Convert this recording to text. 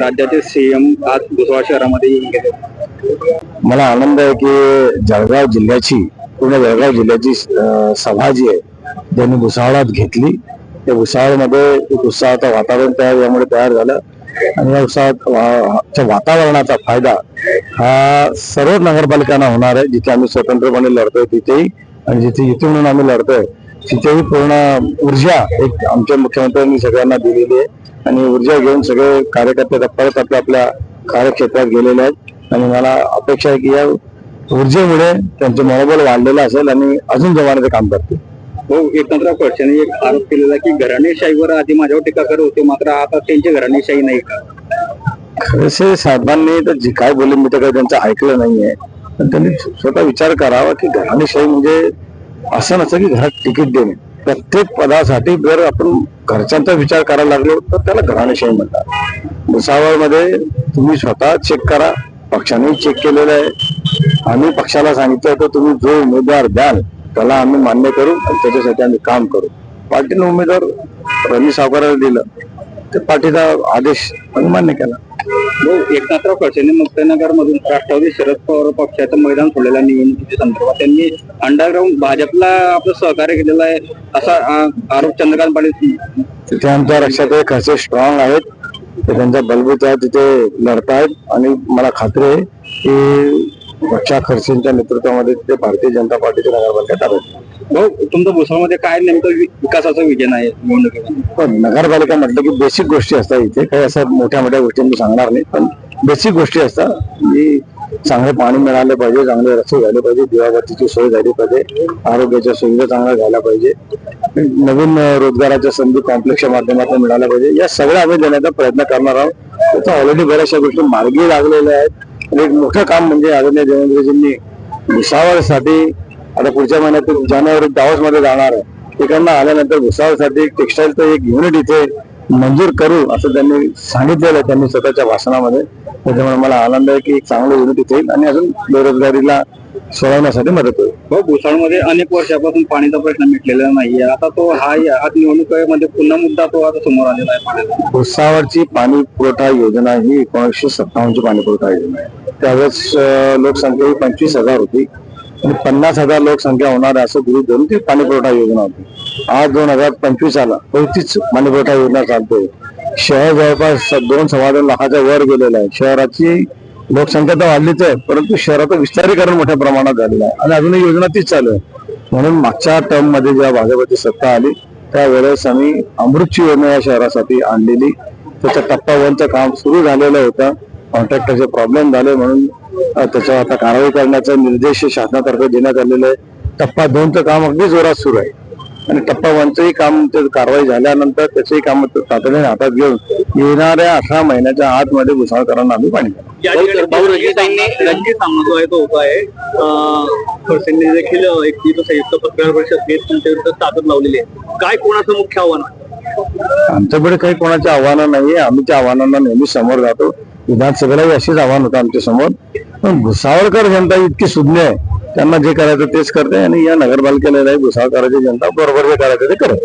राज्याचे सीएम आज भुसावळ शहरामध्ये येऊन गेले. मला आनंद आहे की जळगाव जिल्ह्याची पूर्ण जळगाव जिल्ह्याची सभा जी आहे त्यांनी भुसावळात घेतली. त्या भुसावळमध्ये एक उत्साहाचं वातावरण तयार यामुळे तयार झालं. आणि या उत्साहात वातावरणाचा फायदा हा सर्व नगरपालिकांना होणार आहे. जिथे आम्ही स्वतंत्रपणे लढतोय तिथेही आणि जिथे युती म्हणून आम्ही लढतोय तिथेही पूर्ण ऊर्जा एक आमच्या मुख्यमंत्र्यांनी सगळ्यांना दिलेली आहे. आणि ऊर्जा घेऊन सगळे कार्यकर्ते परत आपल्या आपल्या कार्यक्षेत्रात गेलेले आहेत. आणि मला अपेक्षा आहे की या ऊर्जेमुळे त्यांचे मनोबल वाढलेलं असेल आणि अजून जोमाने ते काम करतील. हो एकनाथराव खडसेने एक आरोप केलेला की घराणेशाहीवर आधी माझ्यावर टीका करत होते मात्र आता त्यांची घराणेशाही नाही का? खरसे साहेबांनी तर जे काय बोलले मी तर काही त्यांचं ऐकलं नाहीये. पण त्यांनी स्वतः विचार करावा की घराणेशाही म्हणजे असं नसतं की घरात तिकीट देणे. प्रत्येक पदासाठी जर आपण घरच्यांचा विचार करायला लागलो तर त्याला घराणेशाही म्हणतात. भुसावळमध्ये तुम्ही स्वतः चेक करा. पक्षाने चेक केलेलं आहे. आम्ही पक्षाला सांगितलं तर तुम्ही जो उमेदवार द्याल त्याला आम्ही मान्य करू आणि त्याच्यासाठी आम्ही काम करू. पार्टीने उमेदवार रवी सावकाराला दिलं. ते पाटीचा आदेश आम्ही मान्य केला. हो एकनाथराव खडसेने मुक्तनगर मधून राष्ट्रवादी शरद पवार पक्षाचं मैदान सोडलेल्या निवडणुकीच्या संदर्भात त्यांनी अंडरग्राऊंड भाजपला आपलं सहकार्य केलेलं आहे असा आरोप चंद्रकांत पाटील तिथे आमच्या लक्षात खडसे स्ट्रॉंग आहेत. ते त्यांच्या बलबूत तिथे लढतायत. आणि मला खात्री आहे की रक्षा खर्चेंच्या नेतृत्वामध्ये तिथे भारतीय जनता पार्टीचे नगरपालिका टाकत भाऊ तुमचं भुसावळमध्ये काय नेमकं वि- विकासाचं विजन आहे निवडणुकीमध्ये? पण नगरपालिका म्हटलं की बेसिक गोष्टी असतात इथे. काही असं मोठ्या मोठ्या गोष्टी मी सांगणार नाही पण बेसिक गोष्टी असतात की चांगले पाणी मिळाले पाहिजे चांगले रस्ते झाले पाहिजे दिवाबत्तीची सोय झाली पाहिजे आरोग्याच्या सुविधा चांगल्या झाल्या पाहिजे नवीन रोजगाराच्या संधी कॉम्प्लेक्सच्या माध्यमातून मिळाल्या पाहिजे. या सगळ्या आम्ही देण्याचा प्रयत्न करणार आहोत. त्याचा ऑलरेडी बऱ्याचशा गोष्टी मार्गी लागलेल्या आहेत. आणि एक मोठं काम म्हणजे आदरणीय देवेंद्रजींनी भुसावळसाठी आता पुढच्या महिन्यात जानेवारी दावसमध्ये जाणार आहे. तिकडनं आल्यानंतर भुसावळसाठी टेक्स्टाईलचं एक युनिट इथे मंजूर करू असं त्यांनी सांगितलेलं आहे त्यांनी स्वतःच्या भाषणामध्ये. त्याच्यामुळे मला आनंद आहे की एक चांगलं युनिट येईल आणि अजून बेरोजगारीला सोडवण्यासाठी मदत होईल. भाऊ भुसावळमध्ये अनेक वर्षापासून पाणीचा प्रश्न मिटलेला नाहीये. आता तो हा आज निवडणुकीमध्ये पुन्हा मुद्दा तो आता समोर आलेला आहे पाण्याचा. भुसावळची पाणी पुरवठा योजना ही एकोणीसशे सत्तावन्नची पाणी पुरवठा योजना आहे. त्यावेळेस लोकसंख्या ही पंचवीस हजार होती आणि पन्नास हजार लोकसंख्या होणार असं गृहीत धरून ती पाणी पुरवठा योजना होती. आज दोन हजार पंचवीस आला तर तीच पाणी पुरवठा योजना चालते. शहर जवळपास दोन सव्वा दोन लाखाच्या वर गेलेलं आहे. शहराची लोकसंख्या तर वाढलीच आहे परंतु शहराचं विस्तारीकरण मोठ्या प्रमाणात झालेलं आहे. आणि अजूनही योजना तीच चालू आहे. म्हणून मागच्या टर्ममध्ये जेव्हा भाजपची सत्ता आली त्यावेळेस आम्ही अमृतची योजना या शहरासाठी आणलेली. त्याच्या टप्पा वनचं काम सुरू झालेलं होतं. कॉन्ट्रॅक्टरचे प्रॉब्लेम झाले म्हणून त्याच्यावर आता कारवाई करण्याचा निर्देश शासनातर्फे देण्यात आलेला आहे. टप्पा दोनचं काम अगदी जोरात सुरू आहे. आणि टप्पा वनचंही काम ते कारवाई झाल्यानंतर त्याचंही काम तातडीने हातात घेऊन येणाऱ्या अठरा महिन्याच्या आतमध्ये भुसावळकरांना आम्ही पाणी रणजित सामना जो आहे तो होत आहे. खडसेंनी देखील एक संयुक्त पत्रकार परिषद घेत त्यांच्या विरुद्ध ताकद लावलेली आहे. काय कोणाचं मुख्य आव्हान आमच्याकडे काही कोणाची आव्हानं नाहीये आम्ही त्या आव्हानांना नेहमी समोर जातो. विधानसभेलाही अशीच आव्हान होतं आमच्यासमोर पण भुसावळकर जनता इतकी सुज्ञ आहे. त्यांना जे करायचं तेच करते आणि या नगरपालिकेला भुसावळकरांची जनता बरोबर जे करायचं ते करत.